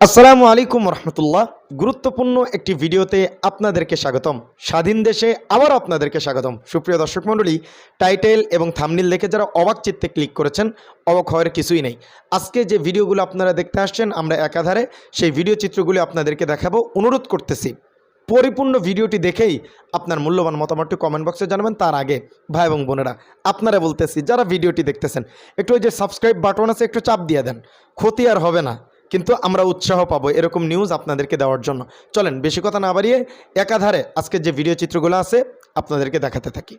আসসালামু আলাইকুম রহমতুল্লাহ। গুরুত্বপূর্ণ একটি ভিডিওতে আপনাদেরকে স্বাগতম। স্বাধীন দেশে আবার আপনাদেরকে স্বাগতম। সুপ্রিয় দর্শক মণ্ডলী, টাইটেল এবং থামনিল দেখে যারা অবাক চিত্তে ক্লিক করেছেন, অবাক হওয়ার কিছুই নেই। আজকে যে ভিডিওগুলো আপনারা দেখতে আসছেন, আমরা একাধারে সেই ভিডিও চিত্রগুলি আপনাদেরকে দেখাবো। অনুরোধ করতেছি, পরিপূর্ণ ভিডিওটি দেখেই আপনার মূল্যবান মতামতটি কমেন্ট বক্সে জানাবেন। তার আগে, ভাই এবং বোনেরা, আপনারা বলতেছি, যারা ভিডিওটি দেখতেছেন, একটু ওই যে সাবস্ক্রাইব বাটন আছে, একটু চাপ দিয়ে দেন। ক্ষতি আর হবে না। কিন্তু আমরা উৎসাহ পাবো এরকম নিউজ আপনাদেরকে দেওয়ার জন্য। চলেন, বেশি কথা না বাড়িয়ে একাধারে আজকের যে ভিডিও চিত্রগুলো আছে, আপনাদেরকে দেখাতে থাকি।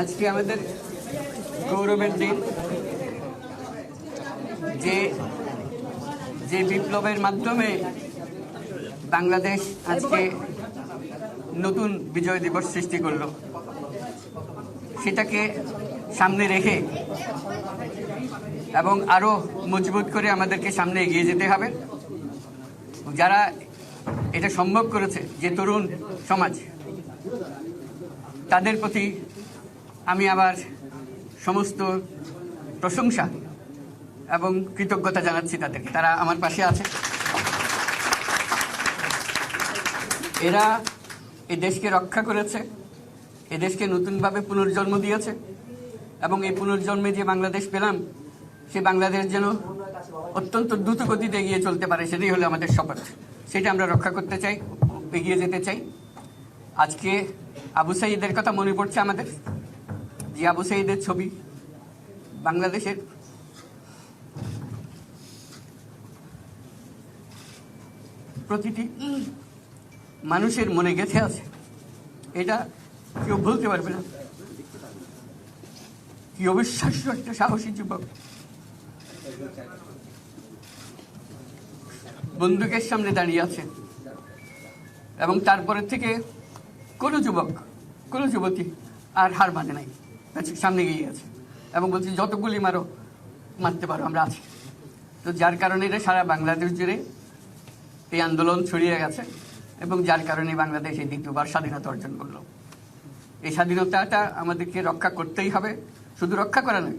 আজকে আমাদের গৌরবের দিন। যে যে বিপ্লবের মাধ্যমে বাংলাদেশ আজকে নতুন বিজয় দিবস সৃষ্টি করল, সেটাকে সামনে রেখে এবং আরও মজবুত করে আমাদেরকে সামনে এগিয়ে যেতে হবে। যারা এটা সম্ভব করেছে, যে তরুণ সমাজ, তাদের প্রতি আমি আবার সমস্ত প্রশংসা এবং কৃতজ্ঞতা জানাচ্ছি তাদেরকে। তারা আমার পাশে আছে। এরা এ দেশকে রক্ষা করেছে এ দেশকে নতুনভাবে পুনর্জন্ম দিয়েছে এবং এই পুনর্জন্মে যে বাংলাদেশ পেলাম সে বাংলাদেশ যেন অত্যন্ত দ্রুত গতিতে এগিয়ে চলতে পারে, সেটাই হলো আমাদের শপথ। সেটা আমরা রক্ষা করতে চাই, এগিয়ে যেতে চাই। আজকে আবু সাইদের কথা মনে পড়ছে আমাদের, যে আবু সাইদের ছবি বাংলাদেশের। প্রতিটি মানুষের মনে গেঁথে আছে। এটা কেউ ভুলতে পারবে না। কি অবিশ্বাস্য একটা সাহসী যুবক। বন্দুকের সামনে দাঁড়িয়ে আছে। এবং তারপরে থেকে কোনো যুবক কোনো যুবতী আর হার মানে নাই। আচ্ছা, সামনে গিয়ে আছে। এবং বলছি যতগুলি মারো মারতে পারো আমরা আছি। তো যার কারণে এটা সারা বাংলাদেশ জুড়ে এই আন্দোলন ছড়িয়ে গেছে এবং যার কারণে বাংলাদেশ এই দ্বিতীয়বার স্বাধীনতা অর্জন করল। এই স্বাধীনতাটা আমাদেরকে রক্ষা করতেই হবে। শুধু রক্ষা করা নয়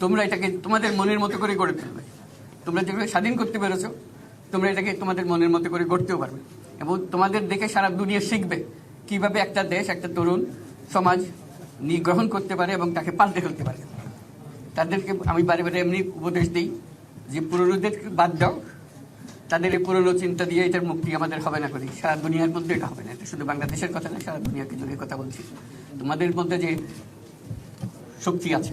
তোমরা এটাকে তোমাদের মনের মতো করে গড়ে তুলবে। তোমরা যেভাবে স্বাধীন করতে পেরেছ, তোমরা এটাকে তোমাদের মনের মতো করে গড়তেও পারবে। এবং তোমাদের দেখে সারা দুনিয়া শিখবে কীভাবে একটা দেশ, একটা তরুণ সমাজ গ্রহণ করতে পারে এবং তাকে পাল্টে ফেলতে পারে। তাদেরকে আমি বারে বারে এমনি উপদেশ দিই যে পুরনোদের বাদ দাও। তাদের এই পুরনো চিন্তা দিয়ে এটার মুক্তি আমাদের হবে না করি সারা দুনিয়ার মধ্যে এটা হবে না। এটা শুধু বাংলাদেশের কথা না, সারা দুনিয়াকে জুড়ে কথা বলছি। তোমাদের মধ্যে যে শক্তি আছে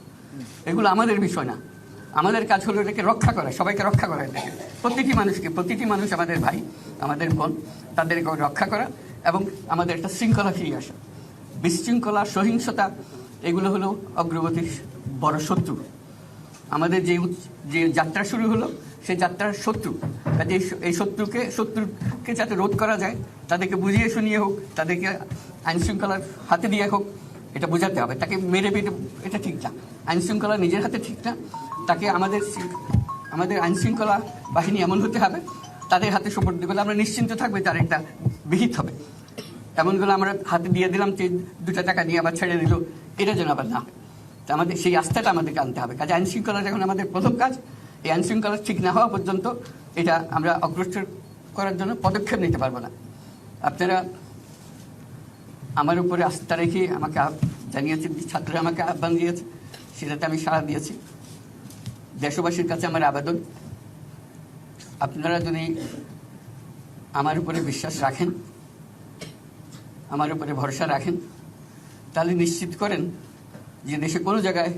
এগুলো আমাদের বিষয় না। আমাদের কাজ হলো এটাকে রক্ষা করা, সবাইকে রক্ষা করা এটাকে। প্রতিটি মানুষকে, প্রতিটি মানুষ আমাদের ভাই, আমাদের বোন তাদেরকে রক্ষা করা এবং আমাদের একটা শৃঙ্খলা ফিরিয়ে আসা। বিশৃঙ্খলা, সহিংসতা, এগুলো হলো অগ্রগতির বড় শত্রু। আমাদের যে যে যাত্রা শুরু হলো, সেই যাত্রার শত্রু। কাজে এই শত্রুকে শত্রুকে যাতে রোধ করা যায়, তাদেরকে বুঝিয়ে শুনিয়ে হোক, তাদেরকে আইনশৃঙ্খলার হাতে দিয়ে হোক এটা বোঝাতে হবে। তাকে মেরে পেটে এটা ঠিক না। আইন শৃঙ্খলা নিজের হাতে ঠিক না। তাকে আমাদের আমাদের আইন শৃঙ্খলা বাহিনী এমন হতে হবে, তাদের হাতে সুপর্দ করলে আমরা নিশ্চিন্ত থাকবে তার একটা বিহিত হবে। এমনগুলো আমরা হাতে দিয়ে দিলাম যে দুটা টাকা দিয়ে আবার ছেড়ে দিল। এটা যেন আবার না। তা আমাদের সেই আস্থাটা আমাদেরকে আনতে হবে। কাজে আইন শৃঙ্খলা যখন আমাদের প্রথম কাজ, এই আইন শৃঙ্খলা ঠিক না হওয়া পর্যন্ত এটা আমরা অগ্রসর করার জন্য পদক্ষেপ নিতে পারব না। আপনারা আমার উপরে আস্থা রেখে আমাকে জানিয়েছে, ছাত্ররা আমাকে আহ্বান দিয়েছে, সেটাতে আমি সাড়া দিয়েছি। দেশবাসীর কাছে আমার আবেদন। আপনারা যদি আমার উপরে বিশ্বাস রাখেন, আমার উপরে ভরসা রাখেন, তাহলে নিশ্চিত করেন যে দেশে কোনো জায়গায়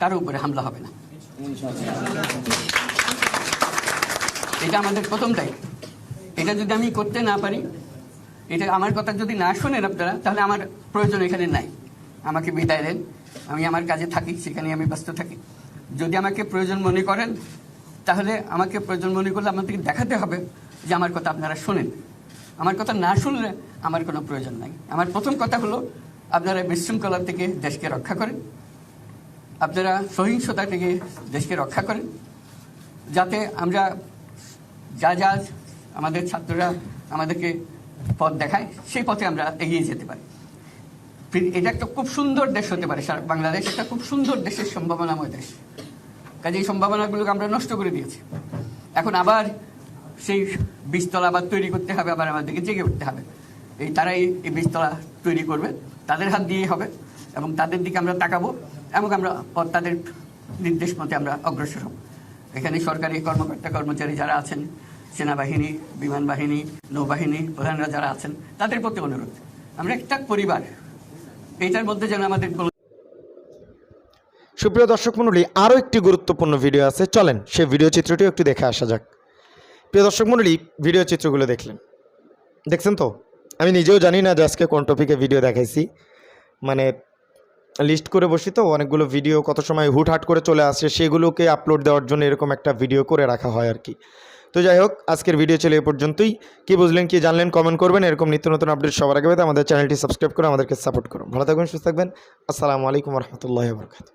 কারও উপরে হামলা হবে না। এটা আমাদের প্রথম দায়িত্ব। এটা যদি আমি করতে না পারি এটা আমার কথা যদি না শোনেন আপনারা, তাহলে আমার প্রয়োজন এখানে নাই। আমাকে বিদায় দেন। আমি আমার কাজে থাকি, সেখানে আমি ব্যস্ত থাকি। যদি আমাকে প্রয়োজন মনে করেন, তাহলে আমাকে প্রয়োজন মনে করলে আমাদেরকে দেখাতে হবে যে আমার কথা আপনারা শোনেন। আমার কথা না শুনলে আমার কোনো প্রয়োজন নাই। আমার প্রথম কথা হলো, আপনারা বিশৃঙ্খলা থেকে দেশকে রক্ষা করেন। আপনারা সহিংসতা থেকে দেশকে রক্ষা করেন। যাতে আমরা যা যা আমাদের ছাত্ররা আমাদেরকে পথ দেখায়, সেই পথে আমরা এগিয়ে যেতে পারি। এটা একটা খুব সুন্দর দেশ হতে পারে বাংলাদেশ একটা খুব সুন্দর দেশের সম্ভাবনাময় দেশ। কাজে এই সম্ভাবনাগুলোকে আমরা নষ্ট করে দিয়েছি। এখন আবার সেই বীজতলা আবার তৈরি করতে হবে, আবার আমাদেরকে জেগে উঠতে হবে। এই তারাই এই বীজতলা তৈরি করবে, তাদের হাত দিয়েই হবে এবং তাদের দিকে আমরা তাকাবো এবং আমরা তাদের নির্দেশ মতে আমরা অগ্রসর হব। এখানে সরকারি কর্মকর্তা, কর্মচারী যারা আছেন সেনাবাহিনী বিমান বাহিনী নৌবাহিনী প্রধানরা যারা আছেন, তাদের প্রতি অনুরোধ। আমরা একটা পরিবার, এইটার মধ্যে যেন আমাদের সুপ্রিয় দর্শক মণ্ডলী, আরও একটি গুরুত্বপূর্ণ ভিডিও আছে। চলেন, সেই ভিডিও চিত্রটিও একটু দেখে আসা যাক। প্রিয় দর্শক মণ্ডলী, ভিডিও চিত্রগুলো দেখলেন। দেখছেন তো? আমি নিজেও জানি না যে আজকে কোন টপিকে ভিডিও দেখাইছি। মানে লিস্ট করে বসি তো, অনেকগুলো ভিডিও কত সময় হুটহাট করে চলে আসে, সেগুলোকে আপলোড দেওয়ার জন্য এরকম একটা ভিডিও করে রাখা হয় আর কি। তো যাই হোক, আজকের ভিডিও চলে এ পর্যন্তই। কি বুঝলেন, কি জানলেন কমেন্ট করবেন, এরকম নিত্য নতুন আপডেট সবার আগে আমাদের চ্যানেলটি সাবস্ক্রাইব করে আমাদেরকে সাপোর্ট করুন। ভালো থাকবেন, সুস্থ থাকবেন। আসসালামু আলাইকুম রহমতুল্লাহ বরকাত